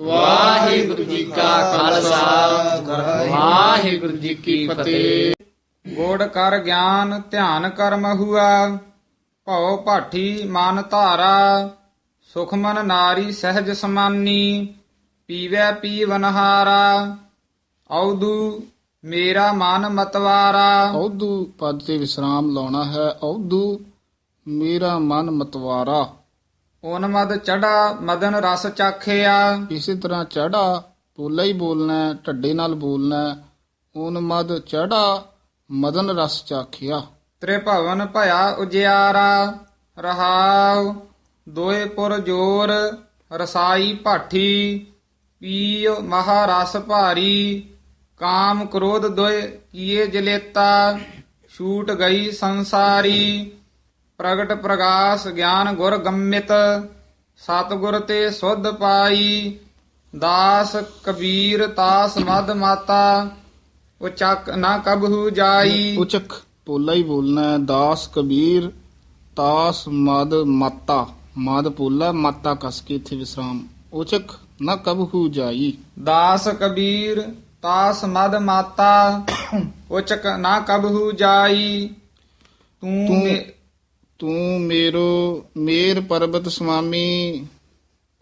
ਵਾਹਿਗੁਰੂ ਜੀ ਕਾ ਖਾਲਸਾ। ਵਾਹਿਗੁਰੂ ਜੀ ਕੀ ਫਤਿਹ। ਗੋੜ ਕਰ ਗਿਆਨ ਧਿਆਨ ਕਰਮ ਹੁਆ ਭਉ ਭਾਠੀ ਮਨ ਧਾਰਾ ਸੁਖਮਨ ਨਾਰੀ ਸਹਿਜ ਸਮਾਨੀ ਪੀਵੈ ਪੀਵਨਹਾਰਾ ਔਦੂ ਮੇਰਾ ਮਨ ਮਤਵਾਰਾ। ਔਦੂ ਪਦ ਤੇ ਵਿਸਰਾਮ ਲਾਉਣਾ ਹੈ। ਔਦੂ ਮੇਰਾ ਮਨ ਮਤਵਾਰਾ। ਉਨਮਦ ਚੜਾ ਮਦਨ ਰਸ ਚਾਖਿਆ। ਇਸੇ ਤਰ੍ਹਾਂ ਚੜਾ ਪੋਲਾ ਹੀ ਬੋਲਣਾ ਢੱਡੇ ਨਾਲ ਬੋਲਣਾ। ਓਨ ਮਦ ਚੜਾ ਮਦਨ ਰਸ ਚਾਖਿਆ। ਤ੍ਰਿਭਵਨ ਭਇਆ ਉਜਿਆਰਾ ਰਹਾਉ ਦੋਏ ਪੁਰ ਜੋਰ ਰਸਾਈ ਭਾਠੀ ਪੀਓ ਮਹਾਰਸ ਭਾਰੀ। ਕਾਮ ਕ੍ਰੋਧ ਦੋਏ ਕੀਏ ਜਲੇਤਾ ਛੂਟ ਗਈ ਸੰਸਾਰੀ। ਪ੍ਰਗਟ ਪ੍ਰਗਾਸ ਗਿਆਨ ਗੁਰ ਗੰਮਿਤ ਸਤਿਗੁਰ ਤੇ ਸੁਧ ਪਾਈ ਦਾਸ ਕਬੀਰ ਤਾਸ ਮਦ ਮਾਤਾ ਉਚਕ ਨਾ ਕਬਹੂ ਜਾਈ ਉਚਕ ਪੋਲਾ ਹੀ ਬੋਲਣਾ ਹੈ। ਦਾਸ ਕਬੀਰ ਤਾਸ ਮਦ ਮਾਤਾ ਮਦ ਪੋਲਾ ਮਾਤਾ ਕਸ ਕੇ ਇੱਥੇ ਵਿਸਰਾਮ ਉਚਕ ਨਾ ਕਬਹੂ ਜਾਈ ਦਾਸ ਕਬੀਰ ਤਾਸ ਮਦ ਮਾਤਾ ਉਚਕ ਨਾ ਕਬਹੂ ਜਾਈ ਤੂੰ ਤੂੰ- ਮੇ- ਤੂੰ ਮੇਰੋ, ਮੇਰ ਪਰਬਤ ਸੁਆਮੀ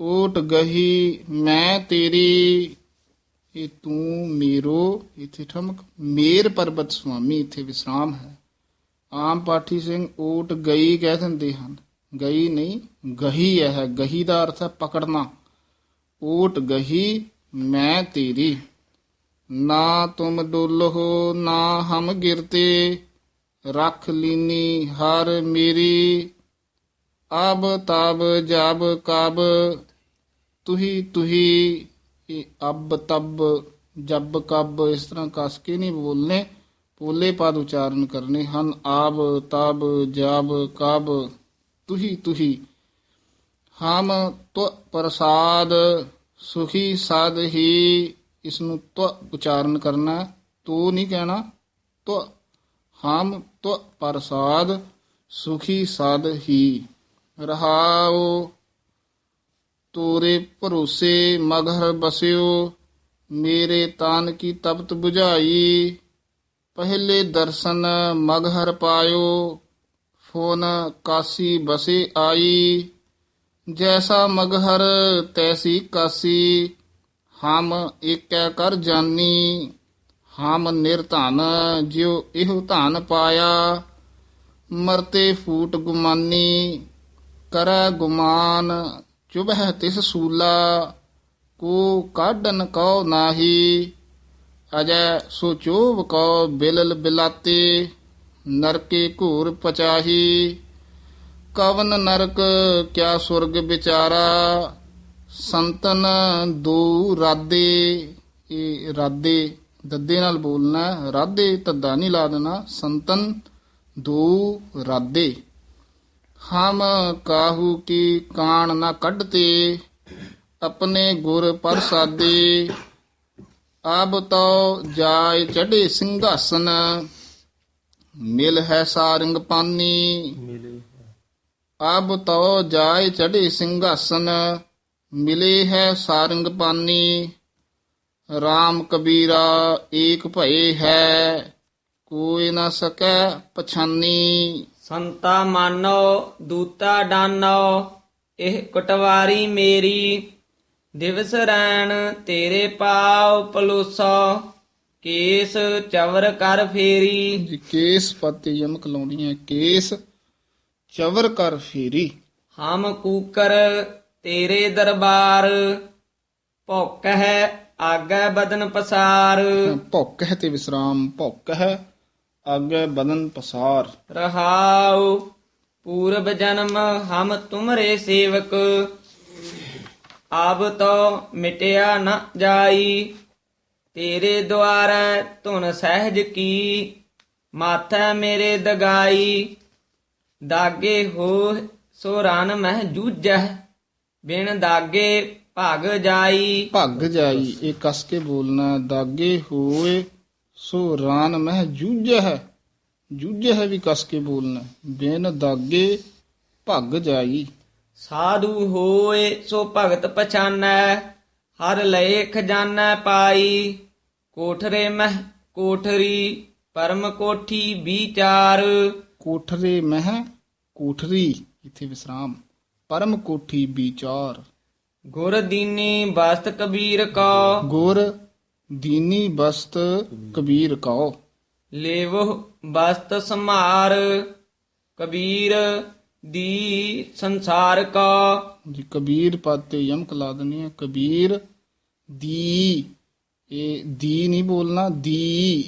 ਓਟ ਗਹੀ, ਮੈਂ ਤੇਰੀ, ਇਹ ਤੂੰ ਮੇਰੋ, ਇਥੇ ਠਮਕ, ਮੇਰ ਪਰਬਤ ਸੁਆਮੀ ਇਥੇ ਵਿਸਰਾਮ ਹੈ। ਆਮ ਪਾਠੀ ਸਿੰਘ ਓਟ ਗਈ ਕਹਿ ਦਿੰਦੇ ਹਨ। ਗਈ ਨਹੀਂ, ਗਹੀ ਹੈ ਗਹੀ ਦਾ ਅਰਥ ਹੈ ਪਕੜਨਾ। ਓਟ ਗਹੀ, ਮੈਂ ਤੇਰੀ। ਨਾ ਤੁਮ ਡੋਲੋ ਨਾ ਹਮ ਗਿਰਤੇ। ਰਖ ਲੀਨੀ ਹਰ ਮੇਰੀ ਆਬ ਤਾਬ ਜਾਬ ਕਾਬ, ਤੁਹੀ ਤੁਹੀ, ਇਹ ਅਬ ਤਬ ਜਬ ਕਬ, ਇਸ ਤਰ੍ਹਾਂ ਕਸ ਕੇ ਨਹੀਂ ਬੋਲਨੇ ਪੋਲੇ ਪਦ ਉਚਾਰਨ ਕਰਨੇ ਹਨ, ਆਬ ਤਾਬ ਜਾਬ ਕਾਬ, ਤੁਹੀ ਤੁਹੀ ਹਮ ਤੁ ਪ੍ਰਸਾਦ ਸੁਖੀ ਸਾਧ ਹੀ, ਇਸ ਨੂੰ ਤੁ ਉਚਾਰਨ ਕਰਨਾ ਹੈ। ਤੂੰ ਨਹੀਂ ਕਹਿਣਾ, ਤੁ ਹਮ ਤੁ ਪ੍ਰਸਾਦ ਸੁਖੀ ਸਾਧ ਹੀ। ਰਹਾਉ ਤੋਰੇ ਭਰੋਸੇ ਮਗਰ ਬਸਿਓ, ਮੇਰੇ ਤਾਨ ਕੀ ਤਪਤ 부ਝਾਈ ਪਹਿਲੇ ਦਰਸ਼ਨ ਮਗਹਰ ਪਾਇਓ, ਫੋਨ ਕਾਸੀ ਬਸੇ ਆਈ। ਜੈਸਾ ਮਗਹਰ, ਤੈਸੀ ਕਾਸੀ, ਹਮ ਏਕੈ ਕਰ ਜਾਨੀ। ਹਮ ਨਿਰਧਨ ਜਿਉ ਇਹੋ ਧਨ ਪਾਇਆ। ਮਰਤੇ ਫੂਟ ਗੁਮਾਨੀ, ਕਰੈ ਗੁਮਾਨ, ਚੁਬਹਿ ਤਿਸ ਸੂਲਾ। ਕੋ ਕਾਢਨ ਕਉ ਨਾਹੀ, ਅਜੈ ਸੋ ਚੋਬ ਕਉ ਬਿਲਲ ਬਿਲਾਤੇ। ਨਰਕੇ ਘੂਰ ਪਚਾਹੀ, ਕਵਨ ਨਰਕ ਕਿਆ ਸੁਰਗ ਵਿਚਾਰਾ। ਸੰਤਨ ਦੋ ਰਾਦੇ, ਇਹ ਰਾਦੇ ਦੱਦੇ ਨਾਲ ਬੋਲਣਾ। ਰਾਦੇ ਤੱਦਾ ਨਹੀਂ ਲਾ ਦੇਣਾ ਸੰਤਨ ਦੋ ਰਾਦੇ ਹਮ ਕਾਹੂ ਕੀ ਕਾਣ ਨਾ ਕੱਢਤੇ ਆਪਣੇ ਗੁਰ ਪ੍ਰਸਾਦੇ। ਅਬ ਤੋ ਜਾਇ ਚੜੇ ਸਿੰਘਾਸਨ ਮਿਲ ਹੈ ਸਾਰੰਗ ਪਾਨੀ। ਅਬ ਤੋ ਜਾਇ ਚੜੇ ਸਿੰਘਾਸਨ ਮਿਲੇ ਹੈ ਸਾਰੰਗ ਪਾਨੀ। RAM ਕਬੀਰਾ ਏਕ ਭਏ ਹੈ ਕੋਈ ਨਾ ਸਕੈ ਪਛਾਨੀ। ਸੰਤਾ ਮਾਨੋ ਦੂਤਾ ਡਾਨੋ ਇਹ ਕਟਵਾਰੀ ਮੇਰੀ। ਦਿਵਸ ਰੈਣ ਤੇਰੇ ਪਾਉ ਪਲੋਸੋ ਕੇਸ ਚਵਰ ਕਰ ਫੇਰੀ। ਜੀ ਕੇਸ ਪਤੀ ਯਮਕ ਲਾਉਣੀ ਹੈ ਕੇਸ ਚਵਰ ਕਰ ਫੇਰੀ। ਹਮ ਕੂਕਰ ਤੇਰੇ ਦਰਬਾਰ ਭੁੱਖ ਹੈ ਆਗੇ ਬਦਨ ਪਸਾਰ। ਭੁੱਖ ਹੈ ਤੇ ਵਿਸਰਾਮ ਭੁੱਖ ਹੈ ਅੱਗੇ ਬਦਨ ਪਸਾਰ। ਰਹਾਉ ਪੂਰਬ ਜਨਮ ਹਮ ਤੁਮਰੇ ਸੇਵਕ। ਆਬ ਤੋ ਮਿਟਿਆ ਨ ਜਾਈ ਤੇਰੇ ਦੁਆਰੈ ਧੁਨ ਸਹਿਜ ਕੀ ਮਾਥੈ ਮੇਰੇ ਦਗਾਈ। ਦਾਗੇ ਹੋ ਸੋ ਰਨ ਮਹਿ ਜੂਝੈ ਬਿਨ ਦਾਗੇ ਭਗ ਜਾਈ। ਭੱਗ ਜਾਈ ਇਹ ਕਸ ਕੇ ਬੋਲਣਾ ਦਾਗੇ ਹੋਏ ਸੋ ਰਾਨ ਮਹਿ ਜੂਝੈ ਹੈ ਜੂਝੈ ਹੈ ਵੀ ਕਸ ਕੇ ਬੋਲਣਾ। ਬਿਨ ਦਾਗੇ ਭੱਗ ਜਾਈ। ਸਾਧੂ ਹੋਏ ਸੋ ਭਗਤ ਪਛਾਨੈ ਹਰ ਲਏ ਖਜ਼ਾਨਾ ਪਾਈ। ਕੋਠਰੇ ਮਹਿ ਕੋਠਰੀ ਪਰਮ ਕੋਠੀ ਵਿਚਾਰ। ਕੋਠਰੇ ਮਹਿ ਕੋਠਰੀ ਇਥੇ ਵਿਸਰਾਮ। ਪਰਮ ਕੋਠੀ ਵਿਚਾਰ। ਗੁਰ ਦੀਨੀ ਬਸਤ ਕਬੀਰ ਕੋ। ਗੁਰ ਦੀਨੀ ਬਸਤ ਕਬੀਰ ਕਉ ਲੇਵੋ ਬਸਤ ਸਮਾਰ ਕਬੀਰ ਦੀ ਸੰਸਾਰ ਕੋ। ਜੀ ਕਬੀਰ ਪਦ ਤੇ ਯਮਕ ਲਾ ਦਨੀ ਹੈ। ਕਬੀਰ ਦੀ ਇਹ ਦੀ ਨਹੀਂ ਬੋਲਣਾ ਦੀ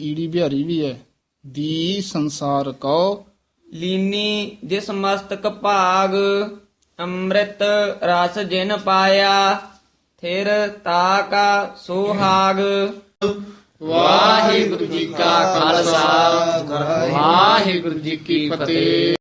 ਈੜੀ ਬਿਹਾਰੀ ਵੀ ਹੈ। ਦੀ ਸੰਸਾਰ ਕਉ ਲੀਨੀ ਜਿਸ ਮਸਤਕ ਭਾਗ ਅੰਮ੍ਰਿਤ ਰਸ ਜਿਨ ਪਾਇਆ, ਥਿਰ ਤਾਕਾ ਸੁਹਾਗ। ਵਾਹਿਗੁਰੂ ਜੀ ਕਾ ਖਾਲਸਾ, ਵਾਹਿਗੁਰੂ ਜੀ ਕੀ ਫਤਿਹ।